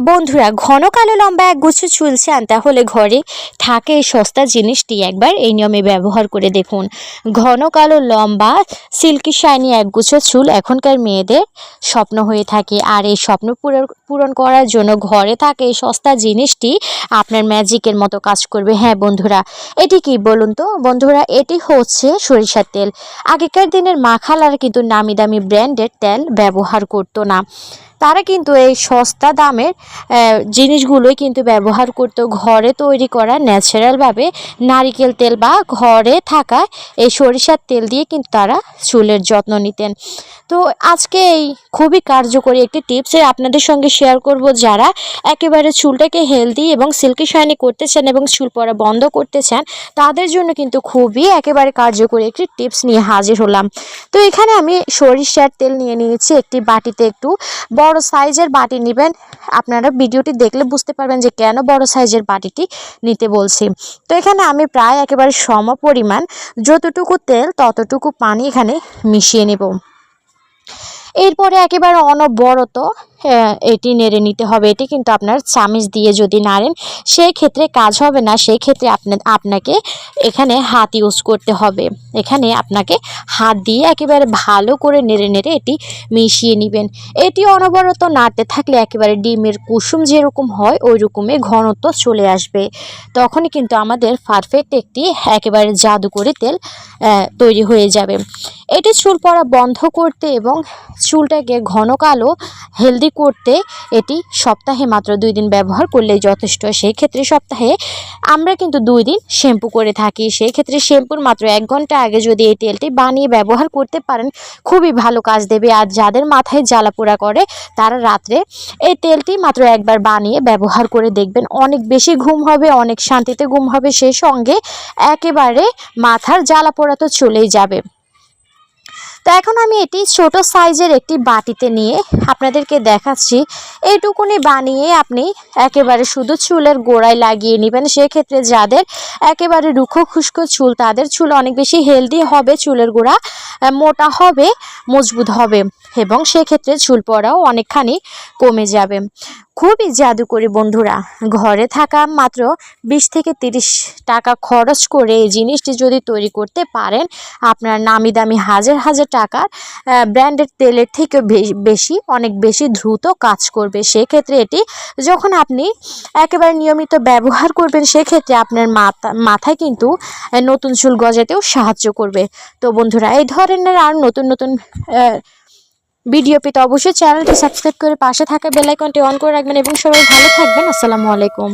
বন্ধুরা, ঘন কালো লম্বা এক গুচ্ছ চুল চান, তাহলে ঘরে থাকে এই সস্তা জিনিসটি। একবার এই নিয়মে ব্যবহার করে দেখুন। ঘন কালো লম্বা সিল্কি শাইনি একগুচ্ছ চুল এখনকার মেয়েদের স্বপ্ন হয়ে থাকে। আর এই স্বপ্ন পূরণ- পূরণ করার জন্য ঘরে থাকে এই সস্তা জিনিসটি, আপনার ম্যাজিকের মতো কাজ করবে। হ্যাঁ বন্ধুরা, এটি কি বলুন তো? বন্ধুরা, এটি হচ্ছে সরিষার তেল। আগেকার দিনের মাখালারা কিন্তু নামি দামি ব্র্যান্ডের তেল ব্যবহার করতো না। তারা কিন্তু এই সস্তা দামের জিনিসগুলোই কিন্তু ব্যবহার করতো ঘরে তৈরি করা ন্যাচারালভাবে নারিকেল তেল বা ঘরে থাকা এই সরিষার তেল দিয়ে কিন্তু তারা চুলের যত্ন নিতেন। তো আজকে এই খুবই কার্যকরী একটি টিপস আপনাদের সঙ্গে শেয়ার করব যারা একেবারে চুলটাকে হেলদি এবং সিল্কি শাইনি করতে চান এবং চুল পড়া বন্ধ করতে চান, তাদের জন্য কিন্তু খুবই একেবারে কার্যকরী একটি টিপস নিয়ে হাজির হলাম। তো এখানে আমি সরিষার তেল নিয়ে নিয়েছি, একটি বাটিতে একটু বড় সাইজের বাটি নেবেন। আপনারা ভিডিওটি দেখলে বুঝতে পারবেন যে কেন বড় সাইজের বাটিটি নিতে বলছি। তো এখানে আমি প্রায় একেবারে সম পরিমাণ যতটুকু তেল, ততটুকু পানি এখানে মিশিয়ে নেব। এরপরে একেবারে অনবরত এটি নেড়ে নিতে হবে। এটি কিন্তু আপনার চামিচ দিয়ে যদি নাড়েন সেই ক্ষেত্রে কাজ হবে না। সেই ক্ষেত্রে আপনার আপনাকে এখানে হাত ইউজ করতে হবে। এখানে আপনাকে হাত দিয়ে একেবারে ভালো করে নেড়ে নেড়ে এটি মিশিয়ে নেবেন। এটি অনবরত নাড়তে থাকলে একেবারে ডিমের কুসুম যেরকম হয় ওই রকমই ঘনত্ব চলে আসবে। তখনই কিন্তু আমাদের পারফেক্ট একটি একেবারে জাদুকরি তেল তৈরি হয়ে যাবে। এটি চুল পড়া বন্ধ করতে এবং চুলটাকে ঘন কালো, হেলদি করতে এটি সপ্তাহে মাত্র দুই দিন ব্যবহার করলেই যথেষ্ট। সেই ক্ষেত্রে সপ্তাহে আমরা কিন্তু দুই দিন শ্যাম্পু করে থাকি। সেই ক্ষেত্রে শ্যাম্পুর মাত্র এক ঘণ্টা আগে যদি এই তেলটি বানিয়ে ব্যবহার করতে পারেন, খুবই ভালো কাজ দেবে। আর যাদের মাথায় জ্বালাপোড়া করে, তারা রাত্রে এই তেলটি মাত্র একবার বানিয়ে ব্যবহার করে দেখবেন। অনেক বেশি ঘুম হবে, অনেক শান্তিতে ঘুম হবে। সেই সঙ্গে একেবারে মাথার জ্বালাপোড়া তো চলেই যাবে। তো এখন আমি এটি ছোট সাইজের একটি বাটিতে নিয়ে আপনাদেরকে দেখাচ্ছি। এইটুকুনি বানিয়ে আপনি একেবারে শুধু চুলের গোড়ায় লাগিয়ে নেবেন। সেক্ষেত্রে যাদের একেবারে রুখো খুশকো চুল, তাদের চুল অনেক বেশি হেলদি হবে, চুলের গোড়া মোটা হবে। মজবুত হবে এবং সেক্ষেত্রে চুল পড়াও অনেকখানি কমে যাবে। খুবই জাদুকরি বন্ধুরা, ঘরে থাকা মাত্র বিশ থেকে তিরিশ টাকা খরচ করে এই জিনিসটি যদি তৈরি করতে পারেন, আপনার নামি দামি হাজার হাজার টাকার ব্র্যান্ডেড তেলের থেকে বেশি, অনেক বেশি দ্রুত কাজ করবে। সেক্ষেত্রে এটি যখন আপনি একেবারে নিয়মিত ব্যবহার করবেন, সেক্ষেত্রে আপনার মাথা, মাথায় কিন্তু নতুন চুল গজাতেও সাহায্য করবে। তো বন্ধুরা, এই ধরনের আর নতুন নতুন ভিডিও পেতে অবশ্যই চ্যানেলটি সাবস্ক্রাইব করে পাশে থাকা বেলাইকনটি অন করে রাখবেন এবং সবাই ভালো থাকবেন। আসসালামু আলাইকুম।